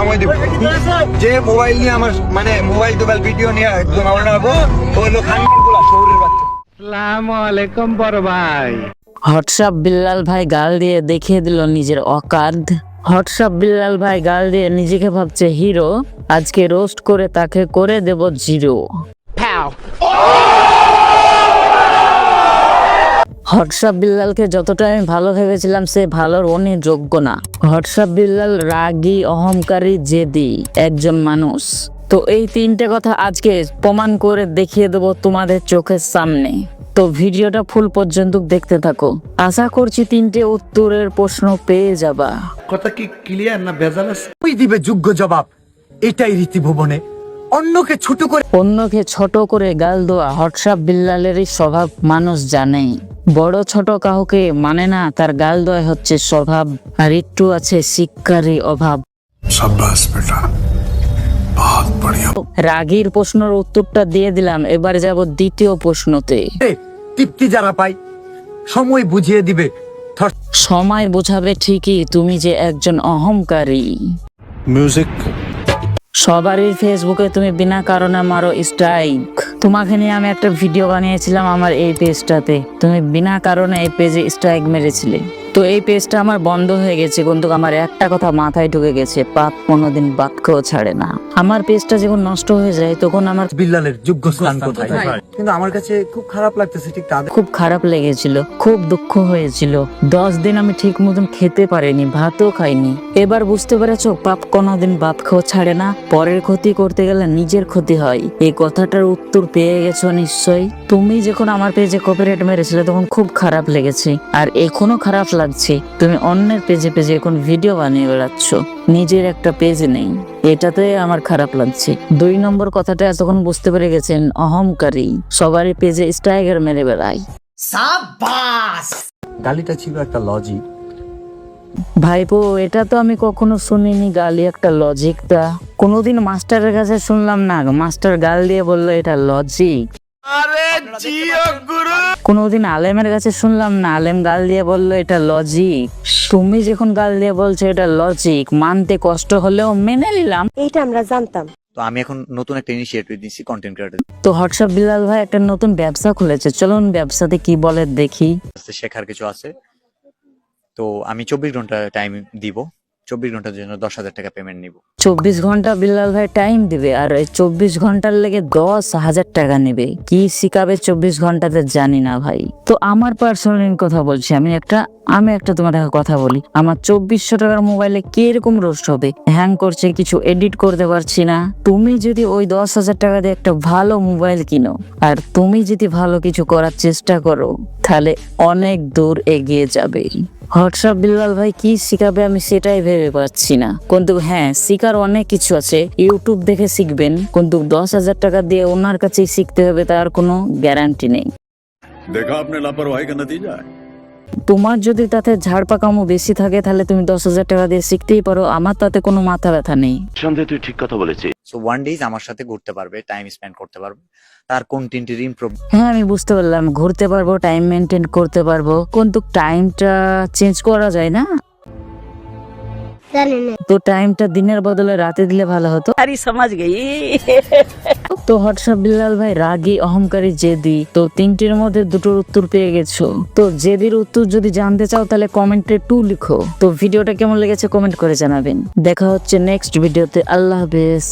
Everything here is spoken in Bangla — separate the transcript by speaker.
Speaker 1: সময় দিব। যে মোবাইল নিয়ে আমার মানে মোবাইল টোবাইল ভিডিও নিয়ে একদম আমার হলো শহরের বাচ্চা।
Speaker 2: হোয়াটসঅ্যাপ বিল্লাল ভাই গাল দিয়ে দেখিয়ে দিল নিজের অকাদ। হোয়াটসঅ্যাপ বিল্লাল ভাই গাল দিয়ে নিজেকে ভাবছে হিরো। আজকে রোস্ট করে তাকে করে দেব জিরো। হোয়াটসঅ্যাপ বিল্লালকে যতটা আমি ভালো ভেবেছিলাম সে ভালোর অনেক যোগ্য না। হোয়াটসঅ্যাপ বিল্লাল রাগী অহংকারী জেদি একজন মানুষ। তো এই তিনটে কথা আজকে প্রমাণ করে দেখিয়ে দেবো তোমাদের চোখের সামনে। তো ভিডিওটা ফুল পর্যন্ত দেখতে থাকো। আশা করছি তিনটে উত্তরের প্রশ্ন পেয়ে যাবা।
Speaker 3: কথা কি ক্লিয়ার না ভেজাল
Speaker 1: ওই দিবে যোগ্য জবাব? এটাই রীতি ভুবনে অন্যকে ছোট করে
Speaker 2: অন্যকে ছোট করে গাল দেওয়া হোয়াটসঅ্যাপ বিল্লালেরই স্বভাব মানুষ জানেই। বড় ছোট কাউকে মানে না তার গাল দেওয়া হচ্ছে স্বভাব আর একটু আছে শিক্ষারই অভাব। রাগীর প্রশ্নের উত্তরটা দিয়ে দিলাম এবার যাব দ্বিতীয় প্রশ্নতে।
Speaker 1: তৃপ্তি যারা পাই সময় বুঝিয়ে দিবে।
Speaker 2: সময় বোঝাবে ঠিকই তুমি যে একজন অহংকারী।
Speaker 3: মিউজিক
Speaker 2: সবারই ফেসবুকে তুমি বিনা কারণে মারো স্ট্রাইক তোমাকে নিয়ে আমি একটা ভিডিও বানিয়েছিলাম আমার এই পেজটাতে তুমি বিনা কারণে এই পেজে স্ট্রাইক মেরেছিলে। তো এই পেজটা আমার বন্ধ হয়ে গেছে কিন্তু আমার একটা কথা মাথায় ঢুকে গেছে পাপ কোনোদিন বাপকেও ছাড়ে না। আমার পেজটা যখন নষ্ট হয়ে যায় তখন আমার
Speaker 1: বিল্লালের যোগ্য স্থান কোথায়? কিন্তু আমার কাছে খুব খারাপ লাগতেছে ঠিক তাদের
Speaker 2: খুব খারাপ লেগেছিল খুব দুঃখ হয়েছিল। দশ দিন আমি ঠিক মতন খেতে পারিনি ভাতও খাইনি। এবার বুঝতে পেরেছ পাপ কোনোদিন বাপকেও ছাড়ে না। পরের ক্ষতি করতে গেলে নিজের ক্ষতি হয়। এই কথাটার উত্তর পেয়ে গেছো নিশ্চয়ই। তুমি যখন আমার পেজে কপিরাইট মেরেছিলে তখন খুব খারাপ লেগেছে। আর এখনও খারাপ লাগছে। তুমি অন্যের পেজে পেজে এখন ভিডিও বানিয়ে বেড়াচ্ছ। নিজের একটা পেজ নেই। এটাতে আমার খারাপ লাগছে। দুই নম্বর কথাটা এতক্ষণ বুঝতে পেরে গেছেন অহংকারী। সবারই পেজে স্ট্রাইগার মেরে বেড়ায়।
Speaker 1: গালিটা ছিল একটা লজিক
Speaker 2: ভাইপো এটা তো আমি কখনো শুনিনি। গালি একটা লজিকটা কোনোদিন মাস্টারের কাছে শুনলাম না। মাস্টার গাল দিয়ে বলল এটা লজিক কোনোদিন আলেমের কাছে শুনলাম না। আলেম গাল দিয়ে বলল এটা লজিক তুমি যখন গাল দিয়ে বলছো এটা লজিক মানতে কষ্ট হলেও মেনে নিলাম।
Speaker 4: এইটা আমরা জানতাম।
Speaker 5: তো আমি এখন নতুন একটা ইনিশিয়েটিভ দিচ্ছি কন্টেন্ট ক্রিয়েটর
Speaker 2: তো হোয়াটসঅ্যাপ বিলাল ভাই একটা নতুন ব্যবসা খুলেছে। চলুন ব্যবসাতে কি বলে দেখি।
Speaker 5: শেখার কিছু আছে। তো আমি চব্বিশ ঘণ্টা টাইম দিব। চব্বিশ ঘণ্টার জন্য দশ হাজার টাকা পেমেন্ট নিব।
Speaker 2: চব্বিশ ঘণ্টা বিলাল ভাই টাইম দিবে আর এই চব্বিশ ঘণ্টার লেগে দশ হাজার টাকা নেবে। কি শিখাবে চব্বিশ ঘন্টাতে জানি না ভাই। তো আমার পার্সোনাল কথা বলছি, আমি একটা আমি একটা তোমার কথা বলি। আমার চব্বিশশো টাকার মোবাইলে কি রোস্ট হবে? হ্যাং করছে, কিছু এডিট করতে পারছি না। তুমি যদি ওই দশ হাজার টাকা দিয়ে একটা ভালো মোবাইল কিনো, আর তুমি যদি ভালো কিছু করার চেষ্টা করো তাহলে অনেক দূর এগিয়ে যাবে। হোয়াটসঅ্যাপ বিল্লাল ভাই কি শিখাবে আমি সেটাই ভেবে পাচ্ছি না। কিন্তু হ্যাঁ শিখার অনেক কিছু আছে। ইউটিউব দেখে শিখবেন কিন্তু দশ হাজার টাকা দিয়ে ওনার কাছেই শিখতে হবে তার কোনো গ্যারান্টি নেই।
Speaker 6: দেখা আপনার লাপরওয়াহি কা
Speaker 2: তোমার যদি তাতে ঝাড় পাকামো বেশি থাকে তাহলে তুমি দশ হাজার টাকা দিয়ে শিখতেই পারো। আমার তাতে কোনো মাথা ব্যথা নেই।
Speaker 6: তুই ঠিক কথা বলেছিস।
Speaker 5: সো ওয়ান ডেজ আমার সাথে ঘুরতে পারবে টাইম স্পেন্ড করতে পারবে। তার
Speaker 2: হ্যাঁ আমি বুঝতে পারলাম। ঘুরতে পারব টাইম মেনটেন করতে পারব। কিন্তু টাইমটা চেঞ্জ করা যায় না? তো টাইমটা দিনের বদলে রাতে দিলে ভালো হতো।
Speaker 7: আরে সমাজ গেই।
Speaker 2: তো হোয়াটসঅ্যাপ ভাই রাগী অহংকারী জেদি। তো তিনটির মধ্যে দুটোর উত্তর পেয়ে গেছো। তো জেদির উত্তর যদি জানতে চাও তাহলে কমেন্টে টু লিখো। তো ভিডিওটা কেমন লেগেছে কমেন্ট করে জানাবেন। দেখা হচ্ছে নেক্সট ভিডিওতে আল্লাহ হাফেজ।